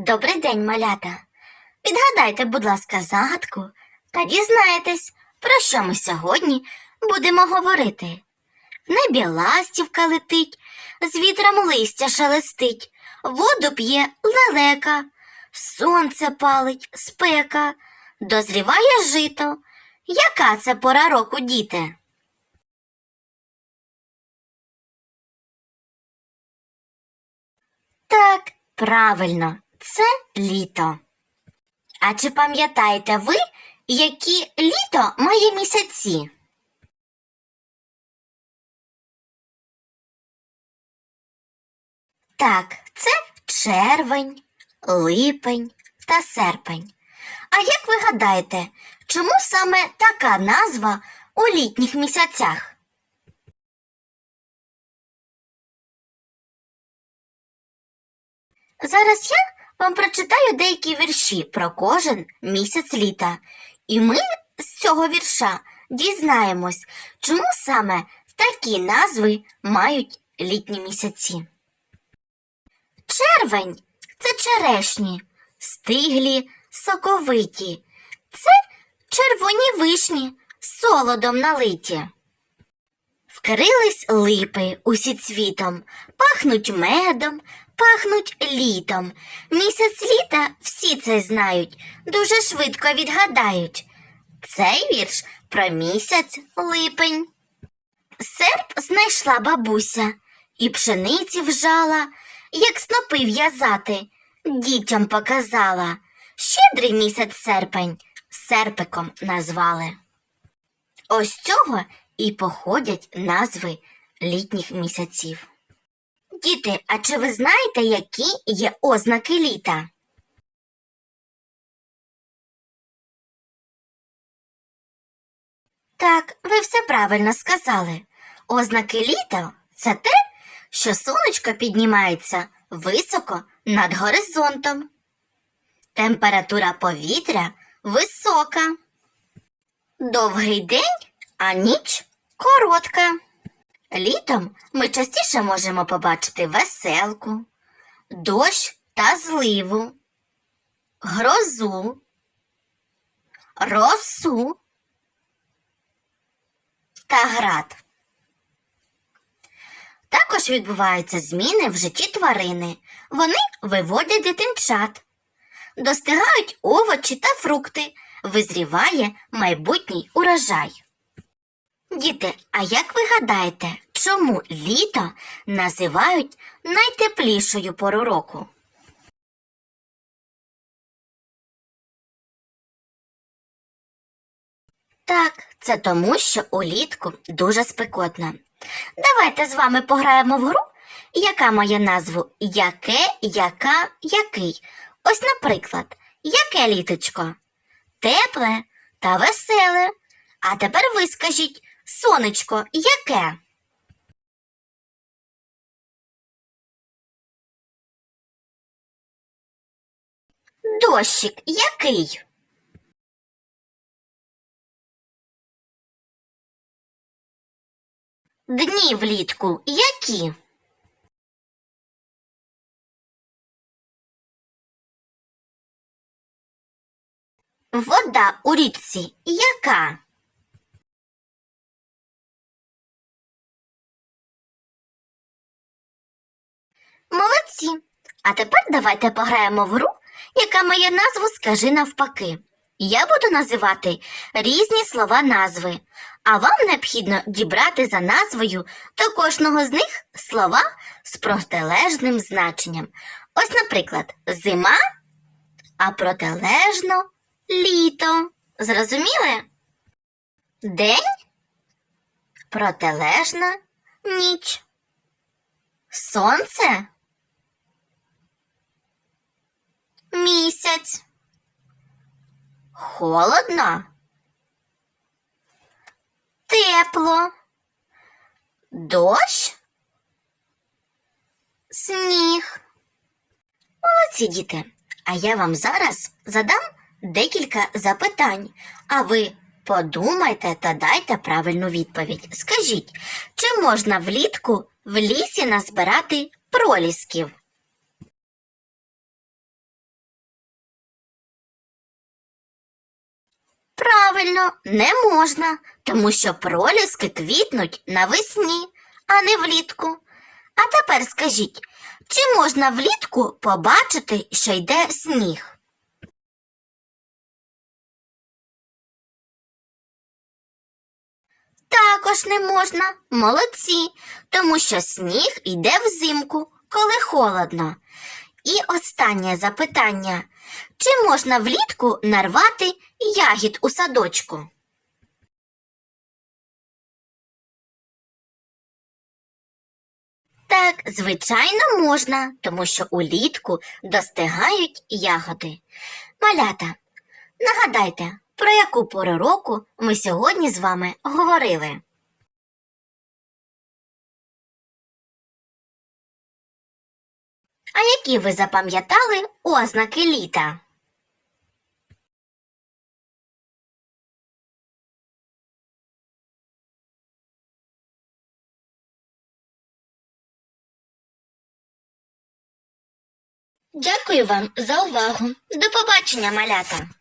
Добрий день, малята. Відгадайте, будь ласка, загадку та дізнаєтесь, про що ми сьогодні будемо говорити. В небі ластівка летить, з вітром листя шелестить, воду п'є лелека, сонце палить, спека, дозріває жито. Яка це пора року, діти? Так, правильно, це літо. А чи пам'ятаєте ви, які літо має місяці? Так, це червень, липень та серпень. А як ви гадаєте, чому саме така назва у літніх місяцях? Зараз я вам прочитаю деякі вірші про кожен місяць літа. І ми з цього вірша дізнаємось, чому саме такі назви мають літні місяці. Червень це черешні, стиглі, соковиті. Це червоні вишні, солодом налиті. Вкрились липи усі цвітом, пахнуть медом, пахнуть літом. Місяць літа всі це знають, дуже швидко відгадають. Цей вірш про місяць липень. Серп знайшла бабуся і пшениці вжала, як снопи в'язати, дітям показала. Щедрий місяць серпень серпиком назвали. Ось цього і походять назви літніх місяців. Діти, а чи ви знаєте, які є ознаки літа? Так, ви все правильно сказали. Ознаки літа це те, що сонечко піднімається високо над горизонтом. Температура повітря висока. Довгий день, а ніч коротка. Літом ми частіше можемо побачити веселку, дощ та зливу, грозу, росу та град. Також відбуваються зміни в житті тварини. Вони виводять дитинчат, достигають овочі та фрукти, визріває майбутній урожай. Діти, а як ви гадаєте, чому літо називають найтеплішою пору року? Так, це тому, що улітку дуже спекотно. Давайте з вами пограємо в гру, яка має назву Яке, яка, який. Ось, наприклад, яке літочко? Тепле та веселе. А тепер ви скажіть, сонечко, яке? Дощик який? Дні влітку які? Вода у річці яка? Молодці. А тепер давайте пограємо в гру, яка має назву Скажи навпаки. Я буду називати різні слова назви, а вам необхідно дібрати за назвою до кожного з них слова з протилежним значенням. Ось, наприклад, зима, а протилежно літо. Зрозуміли? День протилежна ніч. Сонце місяць. Холодно. Тепло. Дощ. Сніг. Молодці діти. А я вам зараз задам декілька запитань, а ви подумайте та дайте правильну відповідь. Скажіть, чи можна влітку в лісі назбирати пролісків? Правильно, не можна, тому що проліски квітнуть навесні, а не влітку. А тепер скажіть, чи можна влітку побачити, що йде сніг? Також не можна, молодці, тому що сніг йде взимку, коли холодно. І останнє запитання. Чи можна влітку нарвати ягід у садочку? Так, звичайно, можна, тому що улітку достигають ягоди. Малята, нагадайте, про яку пору року ми сьогодні з вами говорили? А які ви запам'ятали ознаки літа? Дякую вам за увагу. До побачення, малята!